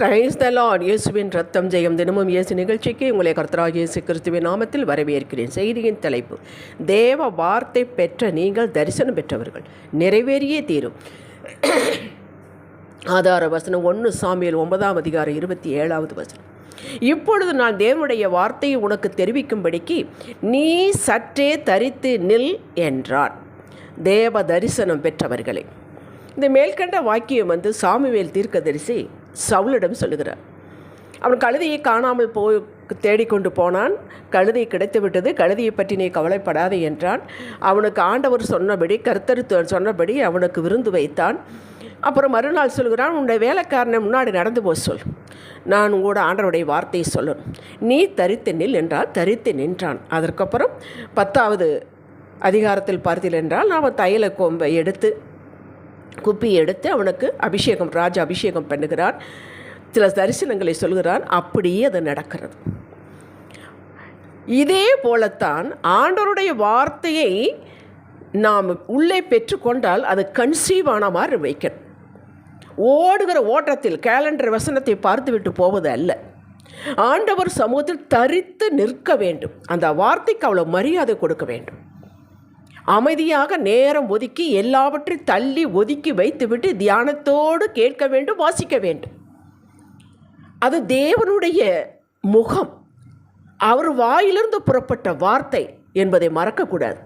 Praise the Lord இயேசுவின் ரத்தம் ஜெயம். தினமும் இயேசு நிகழ்ச்சிக்கு உங்களை கர்த்தராக இயேசு கிறிஸ்துவின் நாமத்தில் வரவேற்கிறேன். செய்தியின் தலைப்பு தேவ வார்த்தை பெற்ற நீங்கள் தரிசனம் பெற்றவர்கள். நிறைவேறியே தீரும். ஆதார வசனம் ஒன்று சாமியல் ஒன்பதாம் அதிகாரம் இருபத்தி ஏழாவது வசனம். இப்பொழுது நான் தேவனுடைய வார்த்தையை உனக்கு தெரிவிக்கும்படிக்கு நீ சற்றே தரித்து நில் என்றான் தேவ தரிசனம் பெற்றவர்களே. இந்த மேல்கண்ட வாக்கியம் வந்து சாமுவேல் தீர்க்கதரிசி சவுலிடம் சொல்லுகிறார். அவன் கழுதையை காணாமல் போய் தேடிக்கொண்டு போனான். கழுதை கிடைத்து விட்டது. கழுதையை பற்றி நீ கவலைப்படாதே என்றான். அவனுக்கு ஆண்டவர் சொன்னபடி கர்த்தர் சொன்னபடி அவனுக்கு விருந்து வைத்தான். அப்புறம் மறுநாள் சொல்கிறான் உன்னுடைய வேலைக்காரனை முன்னாடி நடந்து போய் சொல். நான் உங்களோட ஆண்டவருடைய வார்த்தையை சொல்லணும் நீ தரித்து நில் என்றால் தரித்து நின்றான். அதற்கப்புறம் பத்தாவது அதிகாரத்தில் பார்த்தீர்கள் என்றால் அவன் தைல கொம்பை எடுத்து குப்பி எடுத்து அவனுக்கு அபிஷேகம் ராஜா அபிஷேகம் பண்ணுகிறான். சில தரிசனங்களை சொல்கிறான். அப்படியே அது நடக்கிறது. இதே போலத்தான் ஆண்டவருடைய வார்த்தையை நாம் உள்ளே பெற்றுக்கொண்டால் அது கன்சீவ் ஆன மாதிரி வைக்கணும். ஓடுகிற ஓட்டத்தில் கேலண்டர் வசனத்தை பார்த்துவிட்டு போவது அல்ல. ஆண்டவர் சமூகத்தில் தரித்து நிற்க வேண்டும். அந்த வார்த்தைக்கு அவ்வளோ மரியாதை கொடுக்க வேண்டும். அமைதியாக நேரம் ஒதுக்கி எல்லாவற்றையும் தள்ளி ஒதுக்கி வைத்துவிட்டு தியானத்தோடு கேட்க வேண்டும் வாசிக்க வேண்டும். அது தேவனுடைய முகம். அவர் வாயிலிருந்து புறப்பட்ட வார்த்தை என்பதை மறக்கக்கூடாது.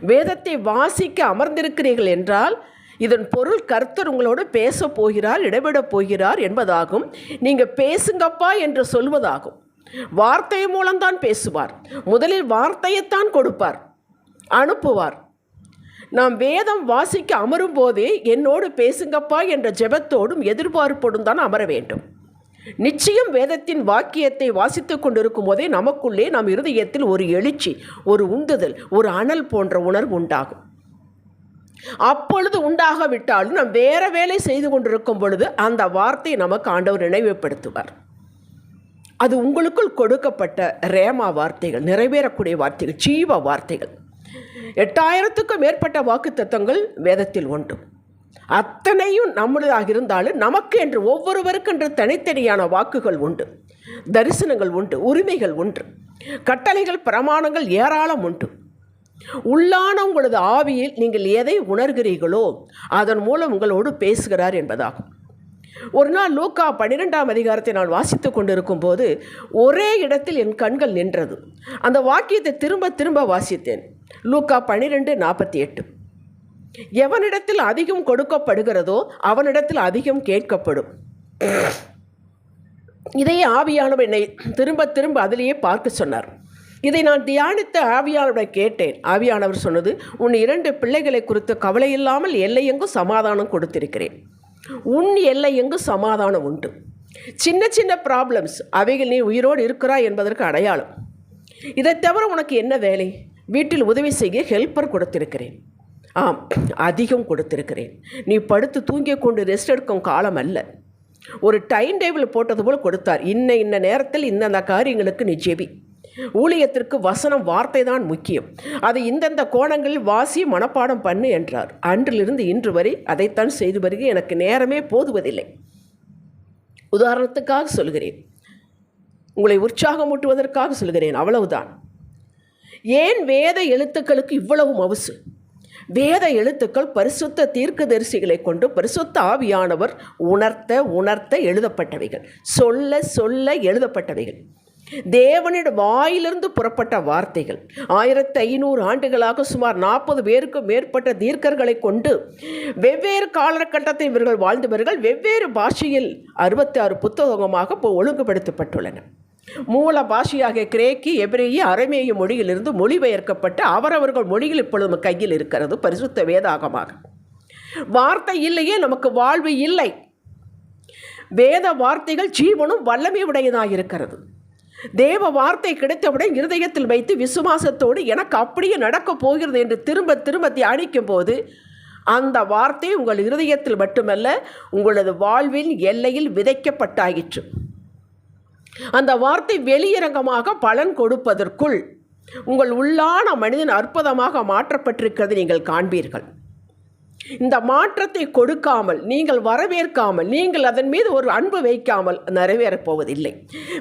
வேதத்தை வாசிக்க அமர்ந்திருக்கிறீர்கள் என்றால் இதன் பொருள் கர்த்தர் உங்களோடு பேச போகிறார் இடைவிடப் போகிறார் என்பதாகும். நீங்கள் பேசுங்கப்பா என்று சொல்வதாகும். வார்த்தை மூலம்தான் பேசுவார். முதலில் வார்த்தையைத்தான் கொடுப்பார். அனுப்புவார். நாம் வேதம் வாசிக்க அமரும் போதே என்னோடு பேசுங்கப்பா என்ற ஜெபத்தோடும் எதிர்பார்ப்போடும் தான் அமர வேண்டும். நிச்சயம் வேதத்தின் வாக்கியத்தை வாசித்து கொண்டிருக்கும் போதே நமக்குள்ளே நம் இருதயத்தில் ஒரு எழுச்சி ஒரு உந்துதல் ஒரு அனல் போன்ற உணர்வு உண்டாகும். அப்பொழுது உண்டாகவிட்டாலும் நாம் வேற வேலை செய்து கொண்டிருக்கும் பொழுது அந்த வார்த்தையை நமக்கு ஆண்டவர் நினைவுபடுத்துவார். அது உங்களுக்குள் கொடுக்கப்பட்ட ரேமா வார்த்தைகள் நிறைவேறக்கூடிய வார்த்தைகள் ஜீவ வார்த்தைகள். எட்டாயிரத்துக்கும் மேற்பட்ட வாக்கு தத்துவங்கள் வேதத்தில் உண்டு. அத்தனையும் நம்முடையதாக இருந்தாலும் நமக்கு என்று ஒவ்வொருவருக்கு என்று தனித்தனியான வாக்குகள் உண்டு. தரிசனங்கள் உண்டு உரிமைகள் உண்டு. கட்டளைகள் பிரமாணங்கள் ஏராளம் உண்டு. உள்ளான உங்களது ஆவியில் நீங்கள் எதை உணர்கிறீர்களோ அதன் மூலம் உங்களோடு பேசுகிறார் என்பதாகும். ஒரு நாள் லூக்கா பன்னிரெண்டாம் அதிகாரத்தை நான் வாசித்து கொண்டிருக்கும் போது ஒரே இடத்தில் என் கண்கள் நின்றது. அந்த வாக்கியத்தை திரும்ப திரும்ப வாசித்தேன். லூக்கா பன்னிரெண்டு நாற்பத்தி எட்டு. எவனிடத்தில் அதிகம் கொடுக்கப்படுகிறதோ அவனிடத்தில் அதிகம் கேட்கப்படும். இதை ஆவியானவர் என்னை திரும்ப திரும்ப அதிலேயே பார்க்க சொன்னார். இதை நான் தியானித்த ஆவியானவரை கேட்டேன். ஆவியானவர் சொன்னது உன் இரண்டு பிள்ளைகளை குறித்து கவலை இல்லாமல் எல்லையெங்கும் சமாதானம் கொடுத்திருக்கிறேன். உன் எல்லை எங்கும் சமாதானம் உண்டு. சின்ன சின்ன ப்ராப்ளம்ஸ் அவைகள் நீ உயிரோடு இருக்கிறாய் என்பதற்கு அடையாளம். இதை தவிர உனக்கு என்ன வேலை? வீட்டில் உதவி செய்ய ஹெல்ப்பர் கொடுத்திருக்கிறேன். ஆம் அதிகம் கொடுத்திருக்கிறேன். நீ படுத்து தூங்கிக் கொண்டு ரெஸ்ட் எடுக்கும் காலம் அல்ல. ஒரு டைம் டேபிள் போட்டது போல் கொடுத்தார். இன்ன இன்ன நேரத்தில் இந்தந்த காரியங்களுக்கு நீ ஜெபி. ஊழியத்திற்கு வசனம் வார்த்தை தான் முக்கியம். அதை இந்தந்த கோணங்களில் வாசி மனப்பாடம் பண்ணு என்றார். அன்றிலிருந்து இன்று வரை அதைத்தான் செய்து வருக எனக்கு நேரமே போதுவதில்லை. உதாரணத்துக்காக சொல்கிறேன். உங்களை உற்சாகமூட்டுவதற்காக சொல்கிறேன். அவ்வளவுதான். ஏன் வேத எழுத்துக்களுக்கு இவ்வளவு மவுசு வேத எழுத்துக்கள் பரிசுத்த தீர்க்கதரிசிகளை கொண்டு பரிசுத்த ஆவியானவர் உணர்த்த உணர்த்த எழுதப்பட்டவைகள். சொல்ல சொல்ல எழுதப்பட்டவைகள். தேவனிட வாயிலிருந்து புறப்பட்ட வார்த்தைகள். ஆயிரத்தி ஐநூறு ஆண்டுகளாக சுமார் நாற்பது பேருக்கும் மேற்பட்ட தீர்க்கர்களை கொண்டு வெவ்வேறு காலகட்டத்தை இவர்கள் வாழ்ந்தவர்கள் வெவ்வேறு பாஷையில் அறுபத்தி ஆறு புத்தகமாக இப்போ ஒழுங்குபடுத்தப்பட்டுள்ளன. மூல பாஷையாக கிரேக்கி எபிரேய அரமேய மொழியிலிருந்து மொழிபெயர்க்கப்பட்டு அவரவர்கள் மொழியில் இப்பொழுது கையில் இருக்கிறது பரிசுத்த வேதாகமாக. வார்த்தை இல்லையே நமக்கு வாழ்வு இல்லை. வேத வார்த்தைகள் ஜீவனும் வல்லமை உடையதாக இருக்கிறது. தேவ வார்த்தை கிடைத்தவுடன் இருதயத்தில் வைத்து விசுவாசத்தோடு எனக்கு அப்படியே நடக்கப் போகிறது என்று திரும்ப திரும்ப தியானிக்கும் போது அந்த வார்த்தை உங்கள் இருதயத்தில் மட்டுமல்ல உங்களது வாழ்வின் எல்லையில் விதைக்கப்பட்டாயிற்று. அந்த வார்த்தை வெளியரங்கமாக பலன் கொடுப்பதற்குள் உங்கள் உள்ளான மனிதன் அற்புதமாக மாற்றப்பட்டிருக்கிறது நீங்கள் காண்பீர்கள். இந்த மாற்றத்தை கொடுக்காமல் நீங்கள் வரவேற்காமல் நீங்கள் அதன் மீது ஒரு அன்பு வைக்காமல் நிறைவேறப் போவதில்லை.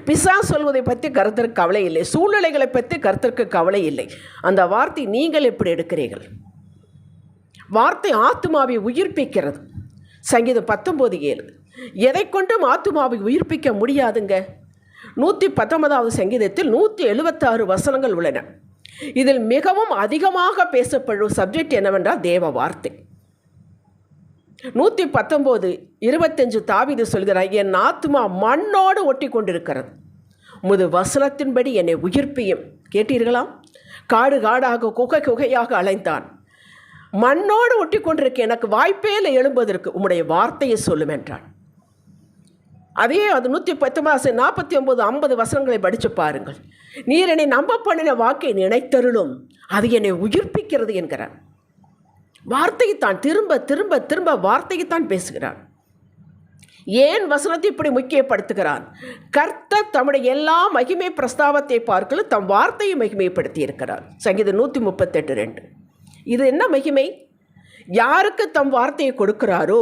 பிசா சொல்வதை பற்றி கருத்திற்கு கவலை இல்லை. சூழ்நிலைகளை பற்றி கருத்திற்கு கவலை இல்லை. அந்த வார்த்தை நீங்கள் எப்படி எடுக்கிறீர்கள்? வார்த்தை ஆத்மாவை உயிர்ப்பிக்கிறது. சங்கீதம் பத்தொம்போது ஏழு. எதை கொண்டும் ஆத்மாவை உயிர்ப்பிக்க முடியாதுங்க. நூற்றி பத்தொன்பதாவது சங்கீதத்தில் நூற்றி எழுபத்தாறு வசனங்கள் உள்ளன. இதில் மிகவும் அதிகமாக பேசப்படும் சப்ஜெக்ட் என்னவென்றால் தேவ வார்த்தை. நூற்றி பத்தொம்போது இருபத்தஞ்சு தாவிது சொல்கிறார் என் ஆத்மா மண்ணோடு ஒட்டி கொண்டிருக்கிறது முது வசனத்தின்படி என்னை உயிர்ப்பியும். கேட்டீர்களா? காடு காடாக குகை குகையாக அலைந்தான். மண்ணோடு ஒட்டி கொண்டிருக்க எனக்கு வாய்ப்பே இல்லை எழும்பதற்கு உம்முடைய வார்த்தையை சொல்லும் என்றான் அதே அது நூற்றி பத்தொன்பது நாற்பத்தி ஒம்பது ஐம்பது வசனங்களை படித்து பாருங்கள். நீர் என்னை நம்ப பண்ணின வாக்கை நினைத்தருளும். அது என்னை உயிர்ப்பிக்கிறது என்கிறார். வார்த்தையைத்தான் திரும்ப திரும்ப திரும்ப வார்த்தையைத்தான் பேசுகிறான் ஏன் வசனத்தை இப்படி முக்கியப்படுத்துகிறான் கர்த்தர் தம்முடைய எல்லா மகிமை பிரஸ்தாவத்தை பார்க்கலும் தம் வார்த்தையை மகிமைப்படுத்தி இருக்கிறார் சங்கீதம் நூற்றி முப்பத்தெட்டு ரெண்டு. இது என்ன மகிமை? யாருக்கு தம் வார்த்தையை கொடுக்கிறாரோ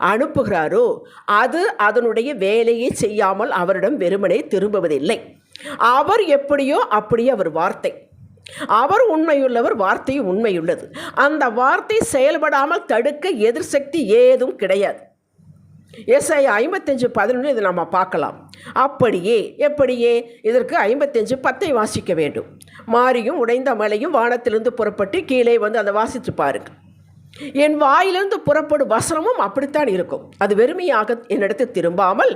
அனுப்புகிறாரோ அது அதனுடைய வேலையை செய்யாமல் அவரிடம் வெறுமனே திரும்புவதில்லை. அவர் எப்படியோ அப்படியே அவர் வார்த்தை. அவர் உண்மையுள்ளவர் வார்த்தையும் உண்மையுள்ளது. அந்த வார்த்தை செயல்படாமல் தடுக்க எதிர்சக்தி ஏதும் கிடையாது. எஸ்ஐ ஐம்பத்தஞ்சு பதினொன்று இதை நம்ம பார்க்கலாம். அப்படியே எப்படியே? இதற்கு ஐம்பத்தஞ்சு பத்தை வாசிக்க வேண்டும். மாரியும் உடைந்த மலையும் வானத்திலிருந்து புறப்பட்டு கீழே வந்து அதை வாசித்து பாருங்கள். என் வாயிலிருந்து புறப்படும் வசனமும் அப்படித்தான் இருக்கும். அது வெறுமையாக என்னிடத்தில் திரும்பாமல்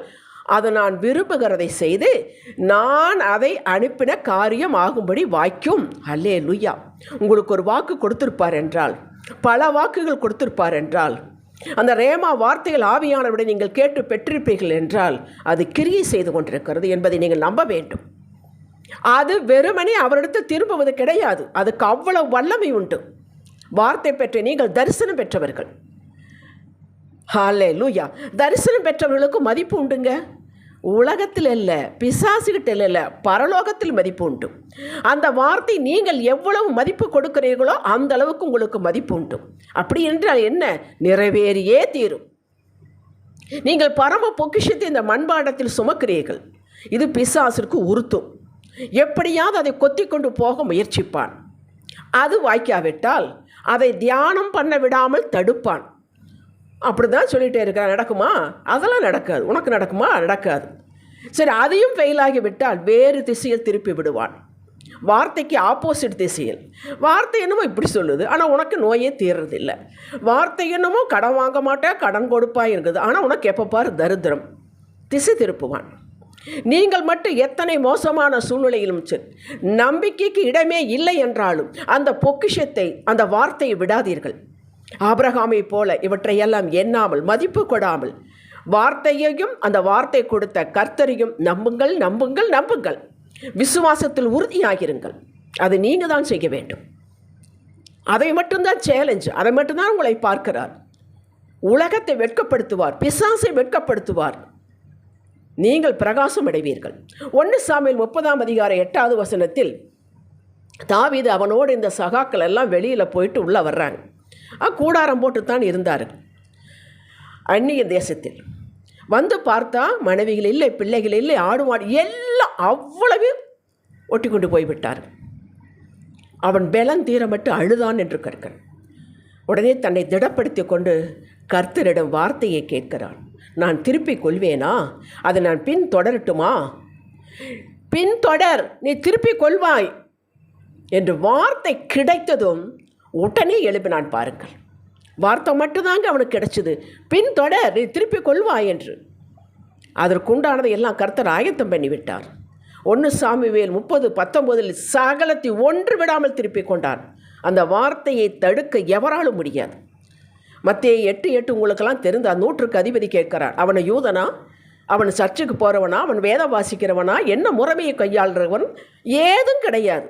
அதை நான் விரும்புகிறதை செய்து நான் அதை அனுப்பின காரியம் ஆகும்படி வாய்க்கும். அல்லே லுய்யா உங்களுக்கு ஒரு வாக்கு கொடுத்திருப்பார் என்றால் பல வாக்குகள் கொடுத்திருப்பார் என்றால் அந்த ரேமா வார்த்தைகள் ஆவியானவிட நீங்கள் கேட்டு பெற்றிருப்பீர்கள் என்றால் அது கிரியை செய்து கொண்டிருக்கிறது என்பதை நீங்கள் நம்ப வேண்டும். அது வெறுமனே அவரிடத்தில் திரும்புவது கிடையாது. அதுக்கு அவ்வளவு வல்லமை உண்டு. வார்த்தை பெற்ற நீங்கள் தரிசனம் பெற்றவர்கள். ஹாலே லூயா தரிசனம் பெற்றவர்களுக்கு மதிப்பு உண்டுங்க. உலகத்தில் இல்லை பிசாசுகிட்ட இல்லை பரலோகத்தில் மதிப்பு உண்டு. அந்த வார்த்தை நீங்கள் எவ்வளவு மதிப்பு கொடுக்கிறீர்களோ அந்த அளவுக்கு உங்களுக்கு மதிப்பு உண்டு. அப்படி என்றால் என்ன? நிறைவேறியே தீரும். நீங்கள் பரம பொக்கிஷத்தை இந்த மண்பாண்டத்தில் சுமக்கிறீர்கள். இது பிசாசிற்கு உறுத்தும் எப்படியாவது அதை கொத்தி கொண்டு போக முயற்சிப்பான். அது வாய்க்காவிட்டால் அதை தியானம் பண்ண விடாமல் தடுப்பான். அப்படி தான் சொல்லிகிட்டே இருக்கிறான் நடக்குமா? அதெல்லாம் நடக்காது. உனக்கு நடக்குமா? நடக்காது. சரி அதையும் ஃபெயிலாகி விட்டால் வேறு திசையில் திருப்பி விடுவான். வார்த்தைக்கு ஆப்போசிட் திசையில். வார்த்தை என்னமோ இப்படி சொல்லுது. ஆனால் உனக்கு நோயே தீர்றதில்லை. வார்த்தை என்னமோ கடன் வாங்க மாட்டேன் கடன் கொடுப்பாய் இருக்குது. ஆனால் உனக்கு எப்போ பாரு தரித்திரம். திசை திருப்புவான். நீங்கள் மட்டும் எத்தனை மோசமான சூழ்நிலையிலும் சரி நம்பிக்கைக்கு இடமே இல்லை என்றாலும் அந்த பொக்கிஷத்தை அந்த வார்த்தையை விடாதீர்கள். ஆபிரகாமை போல இவற்றையெல்லாம் எண்ணாமல் மதிப்பு கொடாமல் வார்த்தையையும் அந்த வார்த்தை கொடுத்த கர்த்தரையும் நம்புங்கள் நம்புங்கள் நம்புங்கள். விசுவாசத்தில் உறுதியாகிருங்கள். அது நீங்கள் தான் செய்ய வேண்டும். அதை மட்டும்தான் சேலஞ்ச் அதை மட்டும்தான் உங்களை பார்க்கிறார். உலகத்தை வெட்கப்படுத்துவார் பிசாசை வெட்கப்படுத்துவார். நீங்கள் பிரகாசம் அடைவீர்கள். ஒன்று சாமியில் முப்பதாம் அதிகார எட்டாவது வசனத்தில் தாவீது அவனோடு இந்த சகாக்கள் எல்லாம் வெளியில் போயிட்டு உள்ளே வர்றாங்க. கூடாரம் போட்டு தான் இருந்தார். அந்நிய தேசத்தில். வந்து பார்த்தா மனைவிகள் இல்லை பிள்ளைகள் இல்லை ஆடு மாடு எல்லாம் அவ்வளவு ஒட்டி கொண்டு போய்விட்டார் அவன் பலம் தீரமட்டு அழுதான் என்று கற்கிறான் உடனே தன்னை திடப்படுத்தி கொண்டு கர்த்தரிடம் வார்த்தையை கேட்கிறான். நான் திருப்பிக் கொள்வேனா? அதை நான் பின் தொடரட்டுமா? பின் தொடர் நீ திருப்பிக் கொள்வாய். என்று வார்த்தை கிடைத்ததும் உடனே எழுப்பினான் பாருங்கள். வார்த்தை மட்டும்தாங்க அவனுக்கு கிடைச்சிது. பின் தொடர் நீ திருப்பி கொள்வாய் என்று. அதற்குண்டானதை எல்லாம் கர்த்தர் ஆயத்தம் பண்ணிவிட்டார். ஒன்று சாமிவேல் முப்பது பத்தொம்போதில் சகலத்தை ஒன்று விடாமல் திருப்பி கொண்டான் அந்த வார்த்தையை தடுக்க எவராலும் முடியாது. மத்திய எட்டு எட்டு உங்களுக்கெல்லாம் தெரிந்த நூற்றுக்கு அதிபதி கேட்கிறான் அவனை யூதனா? அவன் சர்ச்சுக்கு போகிறவனா அவன் வேதம் வாசிக்கிறவனா? என்ன முறைமையை கையாளுறவன்? ஏதும் கிடையாது.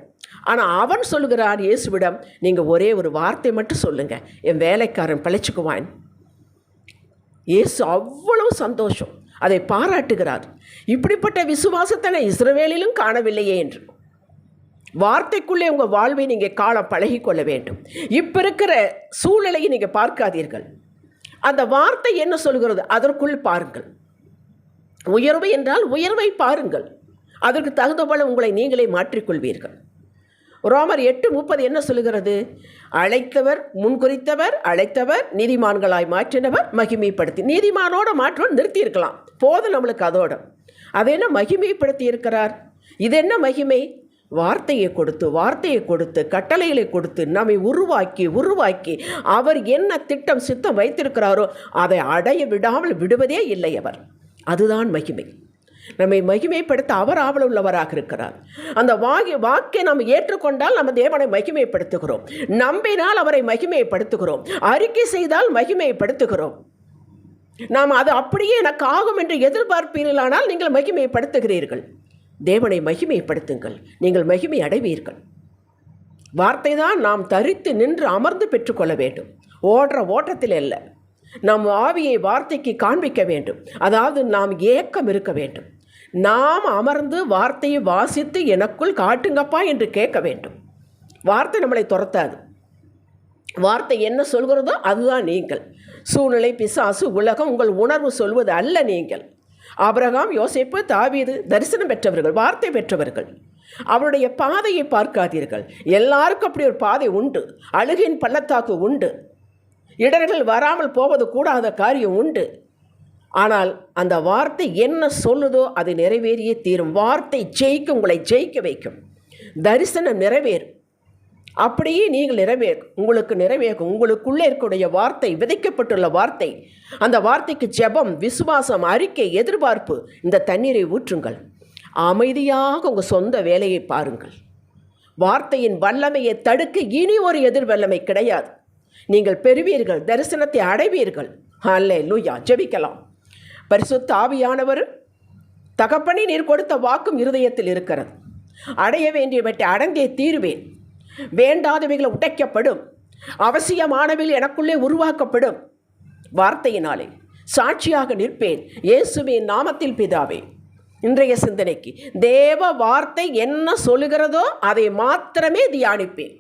ஆனால் அவன் சொல்கிறான் இயேசுவிடம் நீங்கள் ஒரே ஒரு வார்த்தை மட்டும் சொல்லுங்கள் என் வேலைக்காரன் பிழைச்சிக்குவான். இயேசு அவ்வளவு சந்தோஷம். அதை பாராட்டுகிறார். இப்படிப்பட்ட விசுவாசத்தனை இஸ்ரவேலிலும் காணவில்லையே என்று. வார்த்தைக்குள்ளே உங்கள் வாழ்வை நீங்கள் காலம் பழகிக்கொள்ள வேண்டும். இப்போ இருக்கிற சூழ்நிலையை நீங்கள் பார்க்காதீர்கள். அந்த வார்த்தை என்ன சொல்கிறது? அதற்குள் பாருங்கள். உயர்வு என்றால் உயர்வை பாருங்கள். அதற்கு தகுந்த போல உங்களை நீங்களே மாற்றிக்கொள்வீர்கள். ரோமர் எட்டு முப்பது என்ன சொல்லுகிறது? அழைத்தவர் முன்குறித்தவர் அழைத்தவர் நீதிமான்களாய் மாற்றினவர் மகிமைப்படுத்தி நீதிமானோட மாற்றோடு நிறுத்தியிருக்கலாம். போதும் நம்மளுக்கு அதோட. அது என்ன மகிமைப்படுத்தி இருக்கிறார் இது என்ன மகிமை? வார்த்தையை கொடுத்து வார்த்தையை கொடுத்து கட்டளைகளை கொடுத்து நம்மை உருவாக்கி உருவாக்கி அவர் என்ன திட்டம் சித்தம் வைத்திருக்கிறாரோ அதை அடைய விடாமல் விடுவதே இல்லை அவர். அதுதான் மகிமை. நம்மை மகிமைப்படுத்த அவர் ஆவல உள்ளவராக இருக்கிறார். அந்த வாகி வாக்கை நாம் ஏற்றுக்கொண்டால் நம்ம தேவனை மகிமைப்படுத்துகிறோம். நம்பினால் அவரை மகிமைப்படுத்துகிறோம். அறிக்கை செய்தால் மகிமைப்படுத்துகிறோம். நாம் அது அப்படியே எனக்கு ஆகும் என்று எதிர்பார்ப்பீர்களானால் நீங்கள் மகிமைப்படுத்துகிறீர்கள். தேவனை மகிமைப்படுத்துங்கள். நீங்கள் மகிமை அடைவீர்கள். வார்த்தை தான் நாம் தரித்து நின்று அமர்ந்து பெற்றுக்கொள்ள வேண்டும். ஓடுற ஓட்டத்தில் அல்ல. நம் ஆவியை வார்த்தைக்கு காண்பிக்க வேண்டும். அதாவது நாம் ஏக்கம் இருக்க வேண்டும். நாம் அமர்ந்து வார்த்தையை வாசித்து எனக்குள் காட்டுங்கப்பா என்று கேட்க வேண்டும். வார்த்தை நம்மளை துரத்தாது. வார்த்தை என்ன சொல்கிறதோ அதுதான் நீங்கள். சூழ்நிலை பிசாசு உலகம் உங்கள் உணர்வு சொல்வது அல்ல நீங்கள். ஆபிரகாம் யோசிப்பு தாவீது தரிசனம் பெற்றவர்கள் வார்த்தை பெற்றவர்கள். அவருடைய பாதையை பார்க்காதீர்கள். எல்லாருக்கும் அப்படி ஒரு பாதை உண்டு. அழுகின் பள்ளத்தாக்கு உண்டு. இடர்கள் வராமல் போவது கூடாத காரியம் உண்டு. ஆனால் அந்த வார்த்தை என்ன சொல்லுதோ அது நிறைவேறியே தீரும். வார்த்தை ஜெயிக்க உங்களை ஜெயிக்க வைக்கும். தரிசனம் நிறைவேறும். அப்படியே நீங்கள் நிறைவேறும் உங்களுக்கு நிறைவேறும். உங்களுக்குள்ளே இருக்கக்கூடிய வார்த்தை விதைக்கப்பட்டுள்ள வார்த்தை. அந்த வார்த்தைக்கு ஜெபம் விசுவாசம் அறிக்கை எதிர்பார்ப்பு இந்த தண்ணீரை ஊற்றுங்கள். அமைதியாக உங்கள் சொந்த வேலையை பாருங்கள். வார்த்தையின் வல்லமையை தடுக்க இனி ஒரு எதிர் வல்லமை கிடையாது. நீங்கள் பெறுவீர்கள் தரிசனத்தை அடைவீர்கள். அல்லே லூயா ஜெபிக்கலாம். பரிசுத்த ஆவியானவர் தகப்பனி நீர் கொடுத்த வாக்கும் இருதயத்தில் இருக்கிறது. அடைய வேண்டியவற்றை அடங்கே தீருவேன். வேண்டாதவைகள் உடைக்கப்படும். அவசியமானவைகள் எனக்குள்ளே உருவாக்கப்படும். வார்த்தையினாலே சாட்சியாக நிற்பேன். இயேசுவின் நாமத்தில் பிதாவே. இன்றைய சிந்தனைக்கு தேவ வார்த்தை என்ன சொல்லுகிறதோ அதை மாத்திரமே தியானிப்பேன்.